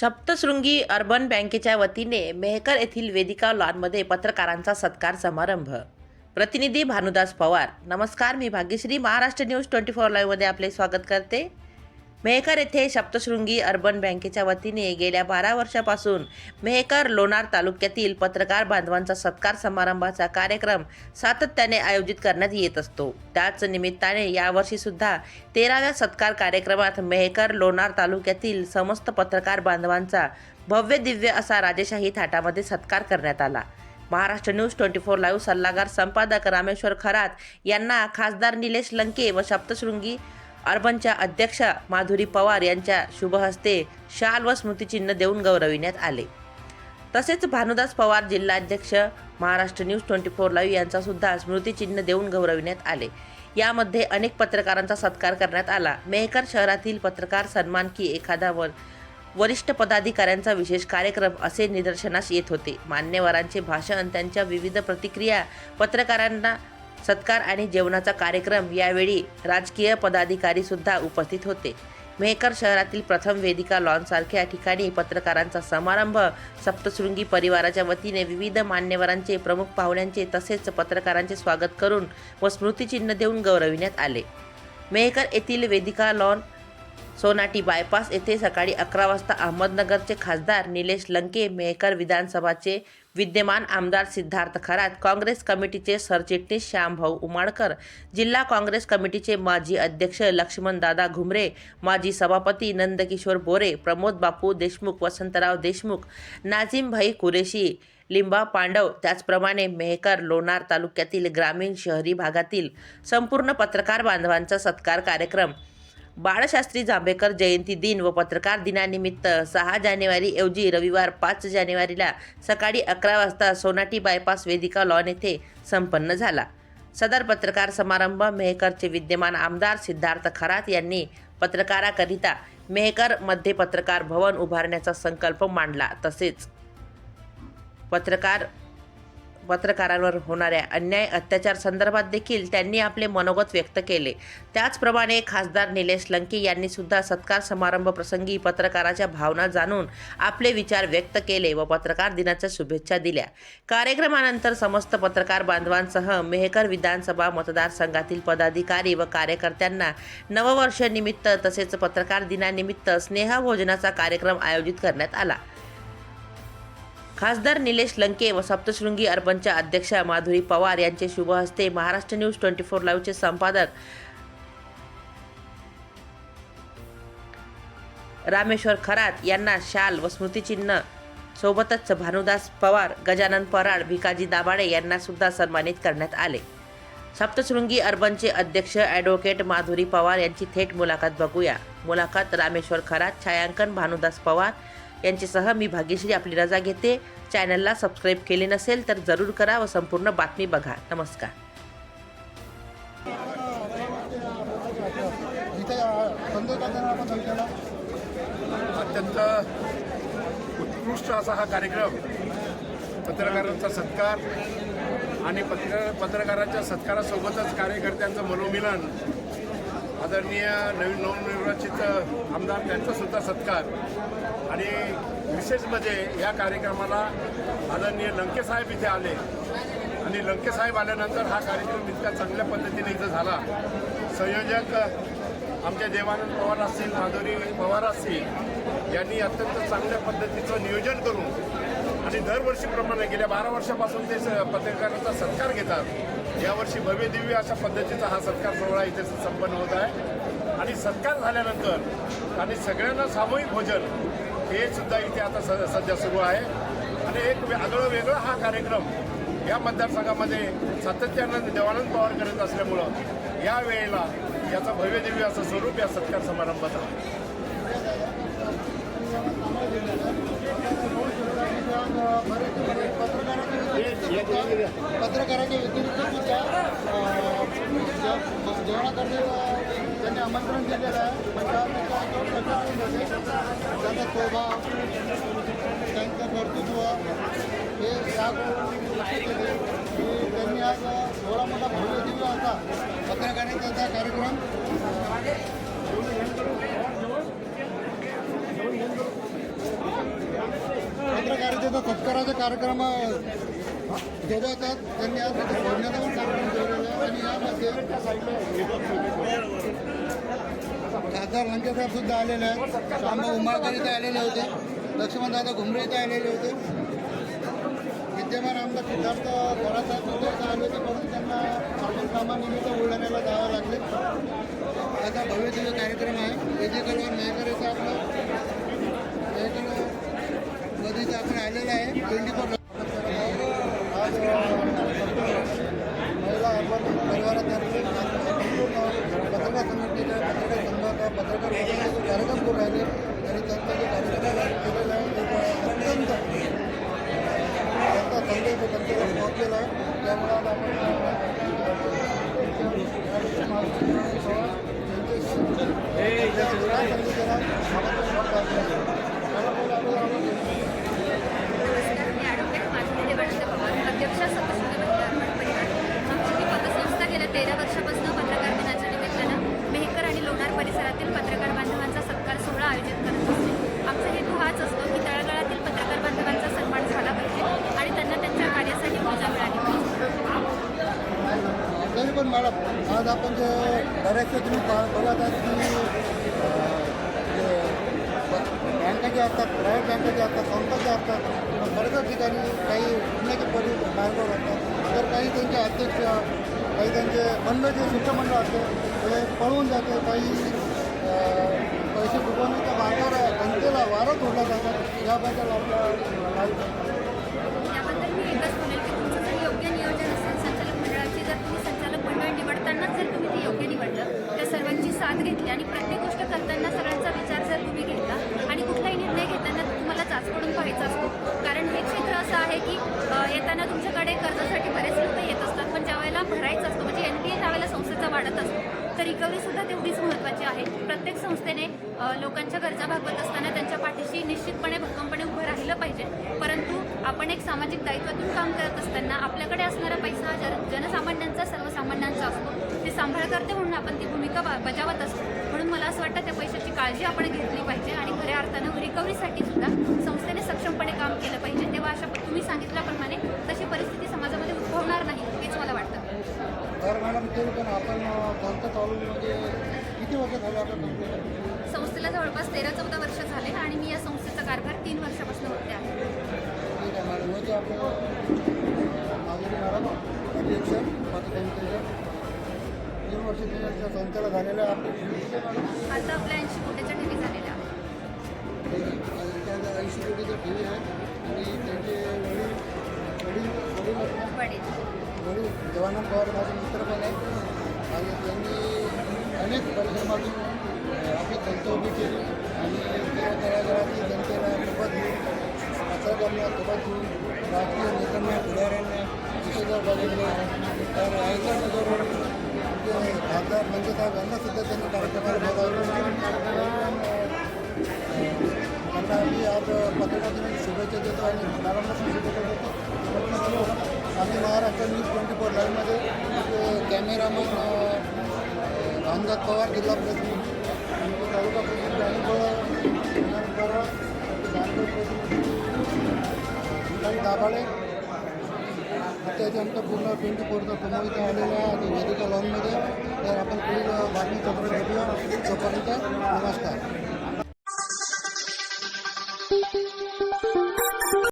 Saptashrungi urban बँकेच्या वतीने मेहकर येथील वेदिका लॉनमध्ये पत्रकारांचा सत्कार समारंभ. प्रतिनिधी भानुदास पवार. नमस्कार मी Bhagyashree. Maharashtra news twenty four लाईव्हमध्ये आपले स्वागत करते. मेहकर येथे सप्तशृंगी अर्बन बँकेच्या वतीने गेल्या बारा वर्षापासून मेहकर लोणार तालुक्यातील पत्रकार बांधवांचा सत्कार समारंभाचा कार्यक्रम सातत्याने आयोजित करण्यात येत असतो. त्याच निमित्ताने यावर्षी सुद्धा तेराव्या सत्कार कार्यक्रमात मेहकर लोणार तालुक्यातील समस्त पत्रकार बांधवांचा भव्य दिव्य असा राजेशाही थाटामध्ये सत्कार करण्यात आला. Maharashtra news twenty four live सल्लागार संपादक रामेश्वर खरात यांना खासदार निलेश लंके व सप्तशृंगी अर्बनच्या अध्यक्षा माधुरी पवार यांच्या शुभहस्ते शाल व स्मृतिचिन्ह देऊन गौरविण्यात आले. तसेच भानुदास पवार जिल्हाध्यक्ष Maharashtra news twenty four live यांचा सुद्धा स्मृतिचिन्ह देऊन गौरविण्यात आले. यामध्ये अनेक पत्रकारांचा सत्कार करण्यात आला. मेहकर शहरातील पत्रकार सन्मान की एखादा वर वरिष्ठ पदाधिकाऱ्यांचा विशेष कार्यक्रम असे निदर्शनास येत होते. मान्यवरांचे भाषण त्यांच्या विविध प्रतिक्रिया पत्रकारांना सत्कार आणि जेवणाचा कार्यक्रम यावेळी राजकीय पदाधिकारी सुद्धा उपस्थित होते. मेहकर शहरातील प्रथम वेदिका लॉनसारख्या ठिकाणी पत्रकारांचा समारंभ सप्तशृंगी परिवाराच्या वतीने विविध मान्यवरांचे प्रमुख पाहुण्यांचे तसेच पत्रकारांचे स्वागत करून व स्मृतिचिन्ह देऊन गौरविण्यात आले. मेहकर येथील वेदिका लॉन सोनाटी बायपास येथे सकाळी अकरा वाजता अहमदनगरचे खासदार निलेश लंके मेहकर विधानसभाचे विद्यमान आमदार सिद्धार्थ खरात काँग्रेस कमिटीचे सरचिटणीस श्यामभाऊ उमाडकर जिल्हा काँग्रेस कमिटीचे माजी अध्यक्ष लक्ष्मणदादा घुमरे माजी सभापती नंदकिशोर बोरे प्रमोद बापू देशमुख वसंतराव देशमुख नाझीमभाई कुरेशी लिंबा पांडव त्याचप्रमाणे मेहकर लोणार तालुक्यातील ग्रामीण शहरी भागातील संपूर्ण पत्रकार बांधवांचा सत्कार कार्यक्रम बाळशास्त्री जांभेकर जयंती दिन व पत्रकार दिनानिमित्त सहा जानेवारी ऐवजी रविवार पाच जानेवारीला सकाळी अकरा वाजता सोनाटी बायपास वेदिका लॉन येथे संपन्न झाला. सदर पत्रकार समारंभ मेहकरचे विद्यमान आमदार सिद्धार्थ खरात यांनी पत्रकाराकरिता मेहकरमध्ये पत्रकार भवन उभारण्याचा संकल्प मांडला तसेच पत्रकार पत्रकारांवर होणाऱ्या अन्याय अत्याचार संदर्भात देखील त्यांनी आपले मनोगत व्यक्त केले. त्याचप्रमाणे खासदार निलेश लंके यांनी सुद्धा सत्कार समारंभ प्रसंगी पत्रकाराच्या भावना जाणून आपले विचार व्यक्त केले व पत्रकार दिनाच्या शुभेच्छा दिल्या. कार्यक्रमानंतर समस्त पत्रकार बांधवांसह मेहकर विधानसभा मतदारसंघातील पदाधिकारी व कार्यकर्त्यांना नववर्षनिमित्त तसेच पत्रकार दिनानिमित्त स्नेहभोजनाचा कार्यक्रम आयोजित करण्यात आला. खासदार निलेश लंके व सप्तशृंगी अर्बनच्या अध्यक्षा माधुरी पवार यांचे शुभ हस्ते महाराष्ट्र न्यूज ट्वेंटी फोर लाईव्हचे संपादक रामेश्वर खरात यांना शाल व स्मृतिचिन्ह. सोबतच भानुदास पवार गजानन पराड भिकाजी दाभाडे यांना सुद्धा सन्मानित करण्यात आले. सप्तशृंगी अर्बनचे अध्यक्ष ॲडव्होकेट माधुरी पवार यांची थेट मुलाखत बघूया. मुलाखत रामेश्वर खरात छायांकन भानुदास पवार यांच्यासह मी भाग्यश्री आपली रजा घेते. चॅनलला सबस्क्राईब केले नसेल तर जरूर करा व संपूर्ण बातमी बघा. नमस्कार. अत्यंत उत्कृष्ट असा हा कार्यक्रम. पत्रकारांचा सत्कार आणि पत्र पत्रकारांच्या सत्कारासोबतच कार्यकर्त्यांचं मनोमिलन आदरणीय नवीन नवनिर्वाचित आमदार त्यांचा सुद्धा सत्कार. आणि विशेष म्हणजे या कार्यक्रमाला आदरणीय लंकेसाहेब इथे आले. आणि लंकेसाहेब आल्यानंतर हा कार्यक्रम इतक्या चांगल्या पद्धतीने इथं झाला. संयोजक आमचे देवानंद पवार असतील माधुरी पवार असतील यांनी अत्यंत चांगल्या पद्धतीचं नियोजन करून आणि दरवर्षीप्रमाणे गेल्या बारा वर्षापासून ते स- पत्रकारांचा सत्कार घेतात. यावर्षी भव्य दिव्य अशा पद्धतीचा हा सत्कार सोहळा इथे संपन्न होत आहे आणि सत्कार झाल्यानंतर आणि सगळ्यांना सामूहिक भोजन हे सुद्धा इथे आता स सध्या सुरू आहे आणि एक आगळं वेगळं हा कार्यक्रम या मतदारसंघामध्ये सातत्यानं देवानंद पवार करत असल्यामुळं या वेळेला याचा भव्य दिव्य असं स्वरूप या सत्कार समारंभाचं आहे पत्रकारांच्या व्यतिरिक्त सुद्धा अं, जे- जेवणाकरता त्यांनी आमंत्रण दिलेलं आहे त्यांचा स्वभाव त्यांचं कर्तृत्व हे या केले की त्यांनी आज थोडा मोठा भव्य दिव्य असा पत्रकारांचा कार्यक्रम पत्रकारितेचा सत्काराचा कार्यक्रम जोडवतात त्यांनी आज कार्यक्रम ठेवलेला आहे आणि सुद्धा आलेले आहेत. शांबा उमाळकर इथे आलेले होते. लक्ष्मणदादा घुमरे इथे आलेले होते. विद्यमान आमदार सिद्धार्थ थोरासाहेब सुद्धा इथे आले होते. परंतु त्यांना आपण कामानिमित्त बुलढाण्याला जावं लागले. आता भव्य दिव्य कार्यक्रम आहे. वेदिकलवर मेहकरेचा आपलं मेहकरमध्ये आपण आलेलं आहे. ट्वेंटी फोर आज महिला अर्बन परिवारातर्फे पत्रकार संघटनेच्या पत्रकार संघाचा पत्रकार कार्यक्रम राहिले आणि त्यांचा जो कार्यक्रम केलेला आहे अत्यंत त्यांचा संदेश पोहोचलेला आहे त्यामुळे आज आपण मॅडम आज आपण जे बऱ्याचशा तुम्ही बघत आहात की बँका ज्या असतात प्रायव्हेट बँका ज्या असतात संस्था ज्या असतात बऱ्याच ठिकाणी काही उन्हाचे परि मार्गावर असतात तर काही त्यांचे अध्यक्ष काही त्यांचे मंडळ जे शिष्टमंडळ असते ते पळून जाते. काही पैसे डुबवण्याच्या मार्गावर जनतेला वारं सोडला जातात याबद्दल आपलं साथ घेतली आणि प्रत्येक गोष्ट करताना सगळ्यांचा विचार जर तुम्ही घेतला आणि कुठलाही निर्णय घेताना तुम्हाला चाचपडून पाहायचा असतो. कारण हे क्षेत्र असं आहे की येताना तुमच्याकडे कर्जासाठी बरेच लोक येत असतात पण ज्या वेळेला भरायचं असतं म्हणजे एन पी ए त्यावेळेला संस्थेचा वाढत असतो. तर रिकव्हरी सुद्धा तेवढीच महत्त्वाची आहे. प्रत्येक संस्थेने लोकांच्या गरजा भागवत असताना त्यांच्या पाठीशी निश्चितपणे भक्कमपणे उभं राहिलं पाहिजे. परंतु आपण एक सामाजिक दायित्वातून काम करत असताना आपल्याकडे असणारा पैसा हा जन जनसामान्यांचा सर्वसामान्यांचा असतो. सांभाळकर्ते म्हणून आपण ती भूमिका बजावत असतो. म्हणून मला असं वाटतं त्या पैशाची काळजी आपण घेतली पाहिजे आणि खऱ्या अर्थानं रिकव्हरीसाठी सुद्धा संस्थेने सक्षमपणे काम केलं पाहिजे. तेव्हा अशा तुम्ही सांगितल्याप्रमाणे तशी परिस्थिती समाजामध्ये उद्भवणार नाही हेच मला वाटतं. तर मॅडम ते पण आपण कोणत्या कॉलेजमध्ये किती वर्ष झाले आपण कंप्लीट संस्थेला जवळपास तेरा चौदा वर्ष झाले आणि मी या संस्थेचा कारभार तीन वर्षापासून होते आहे. ठीक आहे मॅडम तीन वर्ष तीन वर्ष संस्थेला झालेलं आहे आपले आता आपल्या ऐंशी कोटीच्या ठेवी झालेल्या आहेत. ऐंशी आणि त्यांचे वडील वडील वडील. वडील देवानंद पवार माझे मित्र पण आहेत आणि त्यांनी अनेक परिश्रमातून आपली संस्था उभी केली आणि त्या तळागाळातील जनतेला सोबत घेऊन पत्रकारांना सोबत घेऊन राजकीय नेत्यांना पुढाऱ्यांना विशेषतः बघितलं तर आयकर जे खासदार म्हणजे साहेब यांना सुद्धा त्यांनी कार्यक्रमाला बोलावलं त्यांना मी आज पत्रकार दिनाची शुभेच्छा देतो आणि मॅडमला शुभेच्छा देतो. आम्ही महाराष्ट्र न्यूज ट्वेंटी फोर लाईव्हमध्ये कॅमेरामन रामदास पवार जिल्हा प्रतिनिधी आमचे तालुका प्रतिनिधी आणि पवार आमचे अत्याचंत पूर्ण ट्वेंटी फोरचा समोर आलेला आहे आणि वेदिका लॉनमध्ये तर आपण पुढील बातमी चौपर्यंत भेटूया. तोपर्यंत नमस्कार.